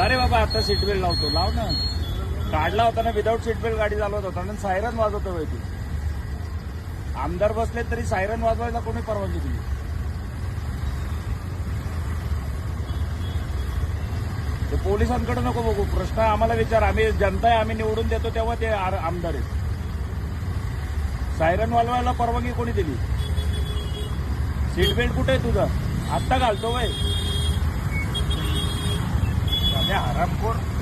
का रे बाबा आता सीट बेल्ट लावतो? लाव ना. काढला होता ना विदाऊट सीट बेल्ट गाडी चालवत होता. आणि सायरन वाजवतो बाई तू. आमदार बसले तरी सायरन वाजवायला कोणी परवानगी दिली? ते पोलिसांकडे नको बघू. प्रश्न आम्हाला विचार. आम्ही जनता आहे आम्ही निवडून देतो तेव्हा ते आर- आमदार आहेत. सायरन वाजवायला परवानगी कोणी दिली? सीट बेल्ट कुठे आहे तुझा? आत्ता घालतो बाई Amcor